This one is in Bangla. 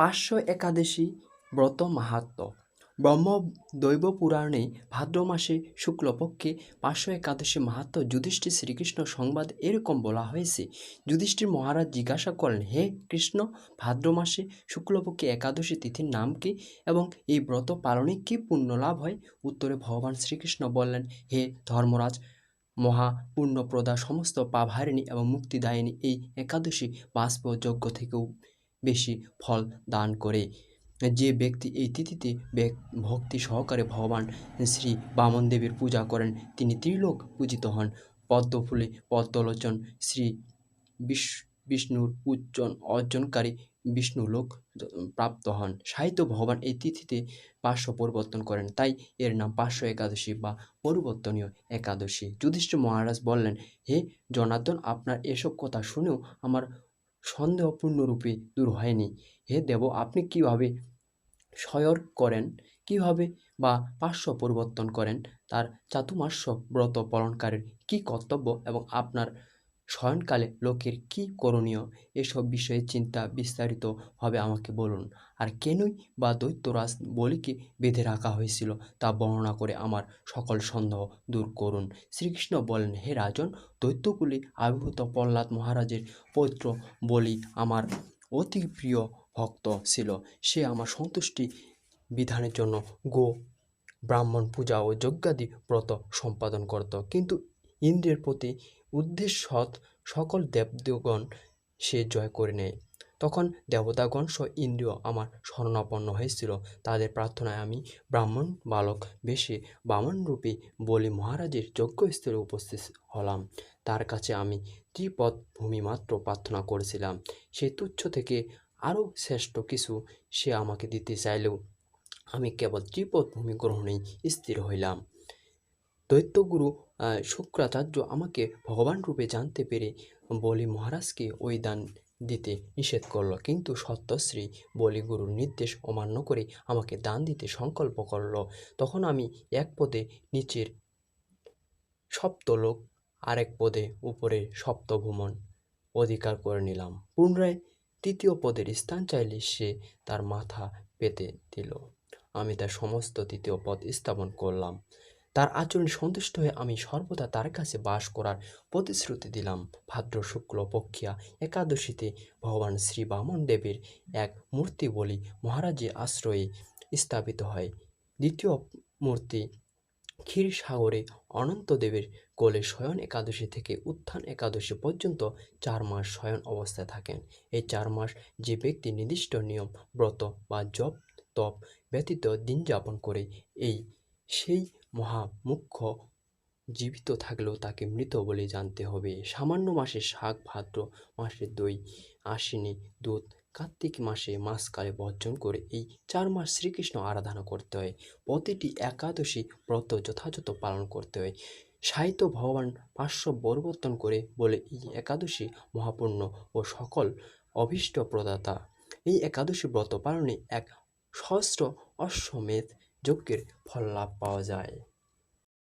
পাঁচশো একাদশী ব্রত মাহাত্ম্য ব্রহ্ম দৈব পুরাণে ভাদ্র মাসে শুক্লপক্ষে পাঁচশো একাদশী মাহাত্ম্য যুধিষ্ঠির শ্রীকৃষ্ণ সংবাদ এরকম বলা হয়েছে, যুধিষ্ঠির মহারাজ জিজ্ঞাসা করলেন, হে কৃষ্ণ, ভাদ্র মাসে শুক্লপক্ষে একাদশী তিথির নাম কি এবং এই ব্রত পালনে কি পুণ্য লাভ হয়? উত্তরে ভগবান শ্রীকৃষ্ণ বললেন, হে ধর্মরাজ, মহা পুণ্যপ্রদা সমস্ত পাপহারিণী এবং মুক্তিদায়িনী এই একাদশী বাষ্প যজ্ঞ থেকেও বেশি ফল দান করে। যে ব্যক্তি এই তিথিতে ভক্তি সহকারে ভগবান শ্রী বামন দেবীর পূজা করেন, তিনি ত্রিলোক পূজিত হন। পদ্মফুলে পদ্মলোচন শ্রী বিষ্ণুর উজ্জন অর্জনকারী বিষ্ণু লোক প্রাপ্ত হন। সাহিত্য ভগবান এই তিথিতে পার্শ্ব পরিবর্তন করেন, তাই এর নাম পার্শ্ব একাদশী বা পরিবর্তনীয় একাদশী। যুধিষ্ঠ মহারাজ বললেন, হে জনার্দন, আপনার এসব কথা শুনেও আমার সন্দেহ পূর্ণরূপে দূর হয়নি। হে দেব, আপনি কীভাবে সয়র করেন? কীভাবে বা পার্শ্ব পরিবর্তন করেন? তার চাতুমাস্য ব্রত পালনকারীর কি কর্তব্য এবং আপনার শয়নকালে লোকের কী করণীয় এসব বিষয়ে চিন্তা বিস্তারিত হবে আমাকে বলুন। আর কেনই বা দৈত্যরাজ বলিকে বেঁধে রাখা হয়েছিল তা বর্ণনা করে আমার সকল সন্দেহ দূর করুন। শ্রীকৃষ্ণ বলেন, হে রাজন দৈত্যগুলি আবির্ভূত প্রহ্লাদ মহারাজের পৌত্র বলি আমার অতি প্রিয় ভক্ত ছিল। সে আমার সন্তুষ্টি বিধানের জন্য গো ব্রাহ্মণ পূজা ও যজ্ঞাদি ব্রত সম্পাদন করত। কিন্তু ইন্দ্রের প্রতি উদ্দেশ্য সৎ সকল দেবদেবগণ সে জয় করে নেয়। তখন দেবতাগণ সহ ইন্দ্রিয় আমার শরণাপন্ন হয়েছিল। তাদের প্রার্থনায় আমি ব্রাহ্মণ, বালক, বেশে বামন রূপে বলি মহারাজের যজ্ঞস্থলে উপস্থিত হলাম। তার কাছে আমি ত্রিপদ ভূমি মাত্র প্রার্থনা করেছিলাম। সে তুচ্ছ থেকে আরও শ্রেষ্ঠ কিছু সে আমাকে দিতে চাইলেও আমি কেবল ত্রিপদ ভূমি গ্রহণেই স্থির হইলাম। দৈত্যগুরু শুক্রাচার্য আমাকে ভগবান রূপে জানতে পেরে বলি, মহারাজকে ওই দান দিতে নিষেধ করল। কিন্তু সত্যশ্রী বলি, গুরুর নির্দেশ অমান্য করে আমাকে দান দিতে সংকল্প করল। তখন আমি এক পদে নিচের সপ্তলোক, আরেক পদে উপরে সপ্তভূমন অধিকার করে নিলাম। পুনরায় তৃতীয় পদের স্থান চাইলে সে তার মাথা পেতে দিল। আমি তার সমস্ত তৃতীয় পদ স্থাপন করলাম। তার আচরণে সন্তুষ্ট হয়ে আমি সর্বদা তার কাছে বাস করার প্রতিশ্রুতি দিলাম। ভাদ্র শুক্ল পক্ষিয়া একাদশীতে ভগবান শ্রী বামন দেবের এক মূর্তি বলি মহারাজের আশ্রয়ে স্থাপিত হয়। দ্বিতীয় মূর্তি ক্ষীরসাগরে অনন্তদেবের কোলে শয়ন একাদশী থেকে উত্থান একাদশী পর্যন্ত চার মাস শয়ন অবস্থায় থাকেন। এই চার মাস যে ব্যক্তি নির্দিষ্ট নিয়ম, ব্রত বা জপ তপ ব্যতীত দিন যাপন করে, এই সেই মহা মুখ্য জীবিত থাকলেও তাকে মৃত বলে জানতে হবে। সামান্য মাসে শাক, ভাদ্র মাসে দই, আশ্বিনী, দুধ, কার্তিক মাসে মাসকালে বর্জন করে এই চার মাস শ্রীকৃষ্ণ আরাধনা করতে হয়। প্রতিটি একাদশী ব্রত যথাযথ পালন করতে হয়। সাহিত্য ভগবান পার্শ্ব পরিবর্তন করে বলে এই একাদশী মহাপূর্ণ ও সকল অভীষ্ট প্রদাতা। এই একাদশী ব্রত পালনে এক সহস্র অশ্বমেধ যজ্ঞের ফল লাভ পাওয়া যায়।